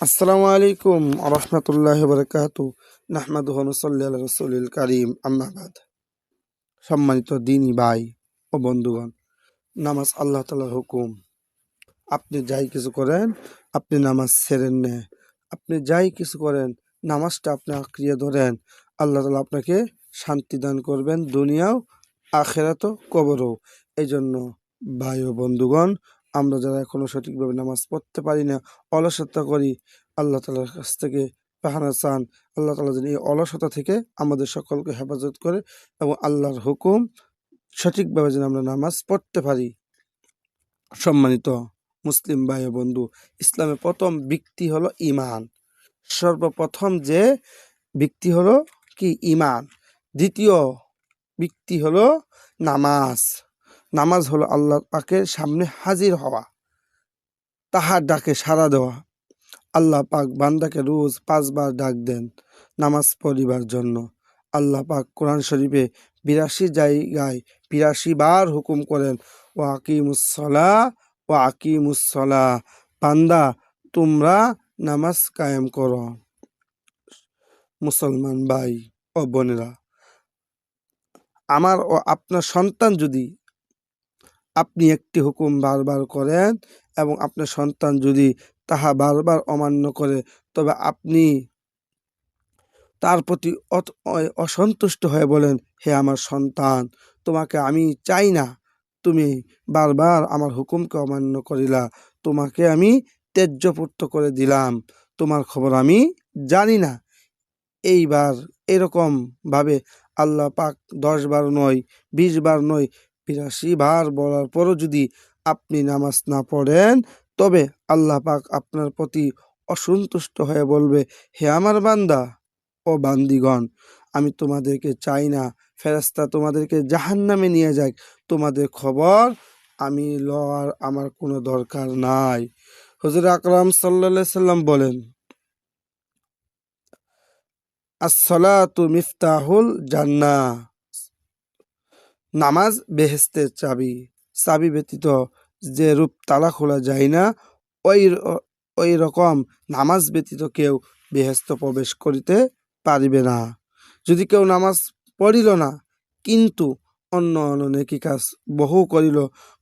আসসালামু আলাইকুম রহমতুল্লাহ বরকাত নাহমাদ হনুসল্লাহ রসুল করিম। আম্মাবাদ সম্মানিত দিনী ভাই ও বন্ধুগণ, নামাজ আল্লাহ তালার হুকুম। আপনি যাই কিছু করেন, আপনি নামাজ ছেড়েন না। আপনি যাই কিছু করেন, নামাজটা আপনি আঁকড়িয়ে ধরেন। আল্লাহ তালা আপনাকে শান্তি দান করবেন দুনিয়াও, আখেরাতও কবরও। এই জন্য ভাই ও বন্ধুগণ আমরা যারা এখনও সঠিকভাবে নামাজ পড়তে পারি না, অলসতা করি, আল্লাহ তালার কাছ থেকে পাহারা চান। আল্লাহ তালা যেন এই অলসতা থেকে আমাদের সকলকে হেফাজত করে এবং আল্লাহর হুকুম সঠিকভাবে যেন আমরা নামাজ পড়তে পারি। সম্মানিত মুসলিম ভাই বন্ধু, ইসলামের প্রথম ব্যক্তি হলো ইমান সর্বপ্রথম যে ব্যক্তি হলো কি? ইমান দ্বিতীয় ব্যক্তি হলো নামাজ। নামাজ হলো আল্লাহ পাকের সামনে হাজির হওয়া, তাহার ডাকে সাড়া দেওয়া। আল্লাহ পাক বান্দাকে রোজ পাঁচবার ডাক দেন নামাজ পড়িবার জন্য। আল্লাহ পাক কোরআন শরীফে বিরাশি জায়গায় বিরাশি বার হুকুম করেন, ও আকিমুসলা ও আকিমুসলা বান্দা তোমরা নামাজ কায়েম করো। মুসলমান ভাই ও বোনেরা, আমার ও আপনার সন্তান যদি আপনি একটি হুকুম বারবার করেন এবং আপনার সন্তান যদি তাহা বারবার অমান্য করে, তবে আপনি তার প্রতি অসন্তুষ্ট হয়ে বলেন, হে আমার সন্তান, তোমাকে আমি চাই না। তুমি বারবার আমার হুকুমকে অমান্য করিলা। তোমাকে আমি ত্যায্যপুত্র করে দিলাম। তোমার খবর আমি জানি না। এইবার এরকমভাবে আল্লাহ পাক দশ বার নয়, বিশ বার নয় বিরাশি বার বলার পরও যদি আপনি নামাজ না পড়েন, তবে আল্লাহ পাক আপনার প্রতি অসন্তুষ্ট হয়ে বলবে, হে আমার বান্দা, ও বান্দিগণ, আমি তোমাদেরকে চাই না। ফেরাস্তা তোমাদেরকে জাহান্নামে নিয়ে যাক। তোমাদের খবর আমি লওয়ার আমার কোনো দরকার নাই। হুজুর আকরাম সাল্লা সাল্লাম বলেন, আসসালাতু মিফতাহুল জান্না নামাজ বেহেস্তের চাবি। চাবি ব্যতীত যে রূপ তালা খোলা যায় না, ওই ওই রকম নামাজ ব্যতীত কেউ বেহেস্ত প্রবেশ করিতে পারিবে না। যদি কেউ নামাজ পড়িল না, কিন্তু অন্য অন্য নেকি কাজ বহু করিল,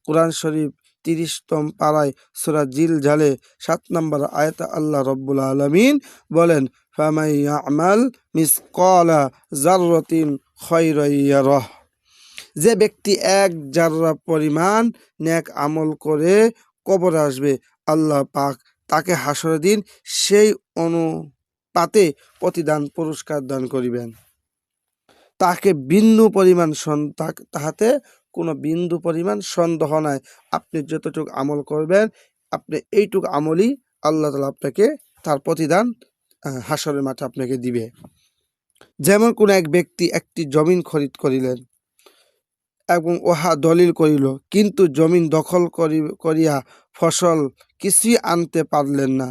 কোরআন শরীফ তিরিশতম পাড়ায় সুরা জিল জালে সাত নম্বর আয়তা আল্লাহ রব্বুল আলমিন বলেন ফামাই আমাল মিসকলা জাররতিন খৈরহ যে ব্যক্তি এক জাররা পরিমাণ ন্যাক আমল করে কবর আসবে, আল্লাহ পাক তাকে হাসরের দিন সেই অনুপাতে প্রতিদান পুরস্কার দান করিবেন। তাকে বিন্দু পরিমাণ তাহাতে কোনো বিন্দু পরিমাণ সন্দেহ নাই। আপনি যতটুকু আমল করবেন, আপনি এইটুকু আমলই আল্লাহ তালা আপনাকে তার প্রতিদান হাসরের মাঠে আপনাকে দিবে। যেমন কোন এক ব্যক্তি একটি জমিন খরিদ করিলেন এবং উহা দলিল করিল, কিন্তু জমিন দখল করি, করিয়া ফসল কিছুই আনতে পারলেন না।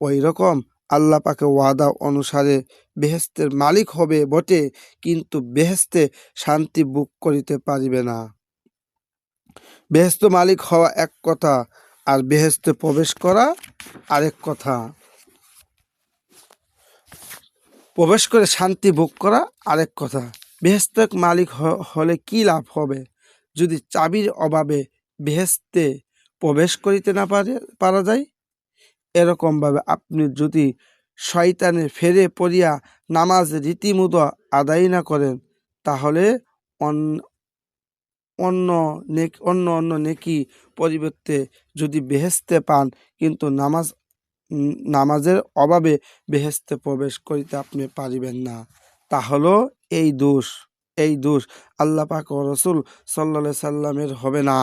ওই রকম আল্লাহ পাকে ওয়াদা অনুসারে বেহেস্তের মালিক হবে বটে, কিন্তু বেহেস্তে শান্তি বুক করিতে পারিবে না। বেহেস্ত মালিক হওয়া এক কথা, আর বেহেস্তে প্রবেশ করা আরেক কথা। প্রবেশ করে শান্তি ভোগ করা আরেক কথা। বেহেস্তের মালিক হলে কি লাভ হবে? যদি চাবির অভাবে বেহেস্তে প্রবেশ করিতে না পারে, পারা যায়? এরকমভাবে আপনি যদি শয়তানে ফেরে পড়িয়া নামাজ রীতিমতো আদায় না করেন, তাহলে অন- অন্য অন্য অন্য নেকি পরিবর্তে যদি বেহেস্তে পান, কিন্তু নামাজ নামাজের অভাবে বেহেস্তে প্রবেশ করিতে আপনি পারিবেন না। তা হলো, এই দোষ এই দোষ আল্লাহ পাক ও রসুল সাল্লা সাল্লামের হবে না।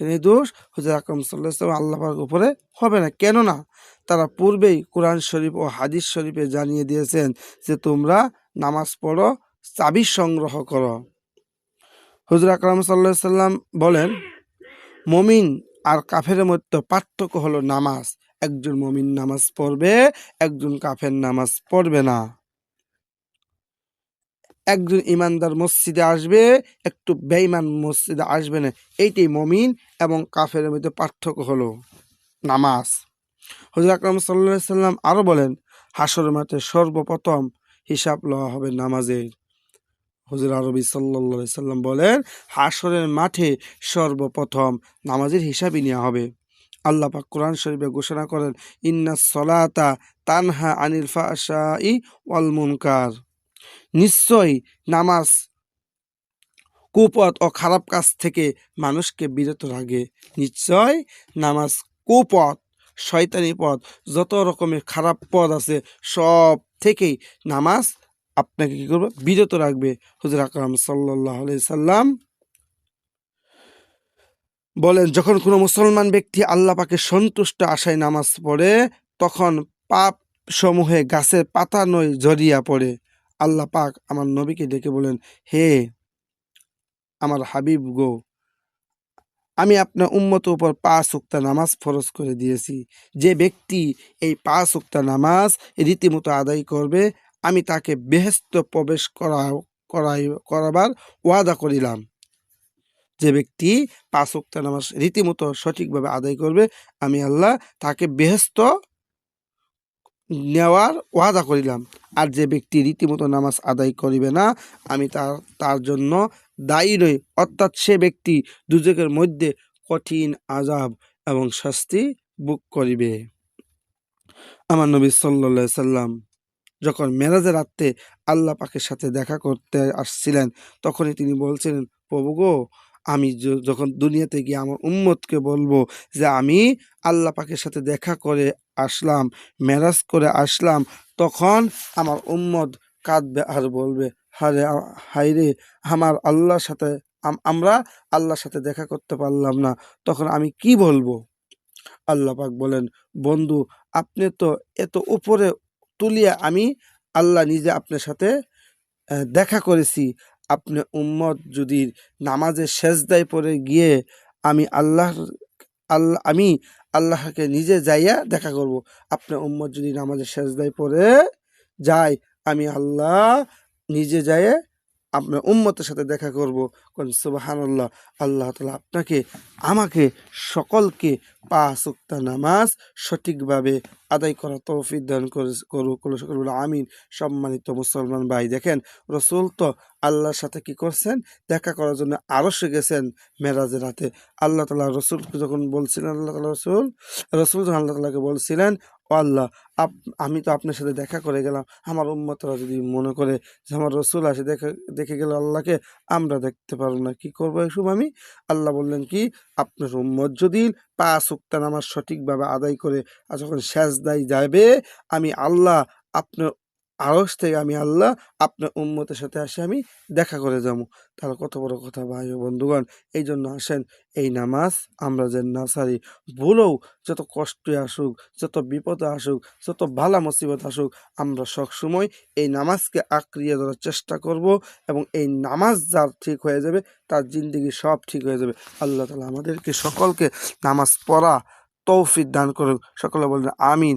এই দোষ? হুজুর আকরম সাল্লাহ সাল্লাম আল্লাহ পাক উপরে হবে না। কেননা তারা পূর্বেই কোরআন শরীফ ও হাদিস শরীফে জানিয়ে দিয়েছেন যে তোমরা নামাজ পড়ো, চাবি সংগ্রহ করো। হুজুর আকরাম সাল্লাহ সাল্লাম বলেন, মমিন আর কাফের মধ্যে পার্থক্য হলো নামাজ। একজন মমিন নামাজ পড়বে, একজন কাফের নামাজ পড়বে না। একজন ইমানদার মসজিদে আসবে, একটু বেঈমান মসজিদে আসবে না। এইটাই মমিন এবং কাফের মধ্যে পার্থক্য হলো নামাজ। হজরত আকরাম সাল্লাহ সাল্লাম আরও বলেন হাসর মাঠে সর্বপ্রথম হিসাব লওয়া হবে নামাজের। হুজুর আরবি সাল্লা সাল্লাম বলেন হাসরের মাঠে সর্বপ্রথম নামাজের হিসাবই নেওয়া হবে। আল্লাহ পাক কোরআন শরীফে ঘোষণা করেন ইন্না সলাতা তানহা আনিল ফাশাই ওয়াল মুনকার। নিশ্চয়ই নামাজ, কুপথ ও খারাপ কাজ থেকে মানুষকে বিরত রাখে। নিশ্চয় নামাজ, কুপথ, শয়তানি পথ, যত রকমের খারাপ পথ আছে, সব থেকেই নামাজ আপনাকে কি করবে? বিরত রাখবে। হুজুর আকরাম সাল্লাহ সাল্লাম বলেন, যখন কোনো মুসলমান ব্যক্তি আল্লাহ পাকে সন্তুষ্ট আশায় নামাজ পড়ে, তখন পাপ সমূহে গাছের পাতা নয়, জড়িয়া পড়ে। আল্লাহ পাক আমার নবীকে ডেকে বলেন হে আমার হাবিব গো, আমি আপনার উম্মত উপর পাঁচ উক্তা নামাজ ফরজ করে দিয়েছি। যে ব্যক্তি এই পাঁচ উক্তা নামাজ রীতিমতো আদায় করবে, আমি তাকে বেহেস্ত প্রবেশ করা, করাই, করাবার ওয়াদা করিলাম। যে ব্যক্তি পাঁচ উক্তা নামাজ রীতিমতো সঠিকভাবে আদায় করবে, আমি আল্লাহ তাকে বেহেস্ত নেওয়ার ওয়াদা করিলাম। আর যে ব্যক্তি রীতিমতো নামাজ আদায় করিবে না, আমি তার তার জন্য দায়ী নই। অর্থাৎ সে ব্যক্তি দুজকের মধ্যে কঠিন আজাব এবং শাস্তি বুক করিবে। আমার নবী সাল্লা সাল্লাম যখন মেরাজের রাত্রে আল্লাহ পাকের সাথে দেখা করতে আসছিলেন, তখনই তিনি বলছিলেন, প্রভু গো, আমি যখন দুনিয়াতে গিয়ে আমার উম্মতকে বলব যে আমি আল্লাহ পাকের সাথে দেখা করে আসলাম, মেরাজ করে আসলাম, তখন আমার উম্মত কাঁদবে আর বলবে, হারে, হায়রে, আমার আল্লাহর সাথে আমরা আল্লাহর সাথে দেখা করতে পারলাম না। তখন আমি কি বলব? আল্লাহ পাক বলেন, বন্ধু, আপনি তো এত উপরে তুলিয়া আমি আল্লাহ নিজে আপনার সাথে দেখা করেছি। আপনি উম্মত যদি নামাজের শেষদায় পরে গিয়ে আমি আল্লাহ আল্লাহ, আমি আল্লাহকে নিজে যাইয়া দেখা করব। আপনার উম্মত যদি নামাজের শেষদায় পড়ে যায়, আমি আল্লাহ নিজে যাইয়ে আপনার উম্মতের সাথে দেখা করব। কোন সুবাহান আল্লাহ তালা আপনাকে, আমাকে সকলকে পাঁচ উক্ত নামাজ সঠিকভাবে আদায় করা তৌফিক দান করে, করুক। সকল আমিন। সম্মানিত মুসলমান ভাই, দেখেন, রসুল তো আল্লাহর সাথে কি করছেন? দেখা করার জন্য আরশে গেছেন মেরাজের রাতে। আল্লাহ তালা রসুলকে যখন বলছিলেন, আল্লাহ তালা রসুল রসুল যখন আল্লাহ তালাকে বলছিলেন ও আল্লাহ, আপ, আমি তো আপনার সাথে দেখা করে গেলাম। আমার উম্মতরা যদি মনে করে যে আমার রসুল আসে, দেখে দেখে গেল আল্লাহকে, আমরা দেখতে পারব না। কি করব এসব আমি? আল্লাহ বললেন কি, আপনার উম্মত যদি পাঁচ সুক্তান আমার সঠিকভাবে আদায় করে, আর যখন শেষ দায় যাবে, আমি আল্লাহ আপনার আড়স থেকে আমি আল্লাহ আপনার উম্মতের সাথে আসে, আমি দেখা করে যাব। তাহলে কত বড় কথা ভাই ও বন্ধুগণ এই জন্য আসেন, এই নামাজ আমরা যে না সারি, ভুলেও যত কষ্ট আসুক, যত বিপদ আসুক, যত ভালা মুসিবত আসুক, আমরা সবসময় এই নামাজকে আঁকড়িয়ে ধরার চেষ্টা করব এবং এই নামাজ যার ঠিক হয়ে যাবে, তার জিন্দগি সব ঠিক হয়ে যাবে। আল্লাহ তালা আমাদেরকে সকলকে নামাজ পড়া তৌফিক দান করুক। সকলে বলবেন, আমিন।